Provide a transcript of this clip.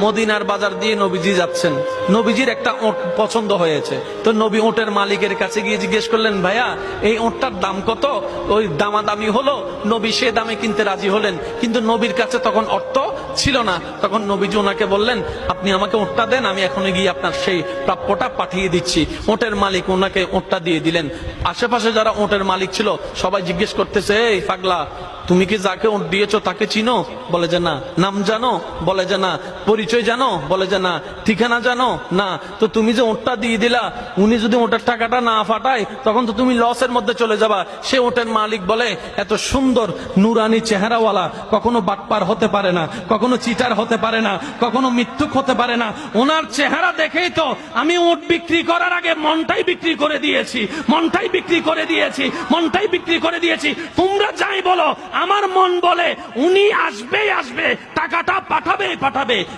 মদিনার বাজার দিয়ে নবীজি যাচ্ছেন। নবীজির একটা ওট পছন্দ হয়েছে। তো নবী ওটের মালিকের কাছে গিয়ে জিজ্ঞেস করলেন, ভাইয়া, এই ওটটার দাম কত? ওই দামাদামি হলো। নবী সে দামে কিনতে রাজি হলেন। কিন্তু নবীর কাছে তখন অর্থ ছিল না। তখন নবীজি ওনাকে বললেন, আপনি আমাকে ওটটা দেন, আমি এখনই গিয়ে আপনার সেই প্রাপ্যটা পাঠিয়ে দিচ্ছি। ওটের মালিক ওনাকে ওটটা দিয়ে দিলেন। আশেপাশে যারা ওটের মালিক ছিল, সবাই জিজ্ঞেস করতেছে, এই পাগলা, তুমি কি যাকে ওট দিয়েছ তাকে চিনো? বলে যে, না। নাম জানো? বলে যে, না। পরিচয় জানো? বলে যে, না। ঠিকানা জানো? না। তো তুমি যে ওটটা দিয়ে দিলা, উনি যদি ওটার টাকাটা না ফাটায়, তখন তো তুমি লসের মধ্যে চলে যাবা। সে ওটের মালিক বলে, এত সুন্দর, নুরানি চেহারাওয়ালা, কখনো বাটপার হতে পারে না, কখনো চিটার হতে পারে না, কখনো মিথ্যুক হতে পারে না। ওনার চেহারা দেখেই তো আমি ওট বিক্রি করার আগে মনটাই বিক্রি করে দিয়েছি, মনটাই বিক্রি করে দিয়েছি, মনটাই বিক্রি করে দিয়েছি। তোমরা যাই বলো, আমার মন বলে, উনি আসবেই আসবে, টাকাটা পাঠাবে পাঠাবে।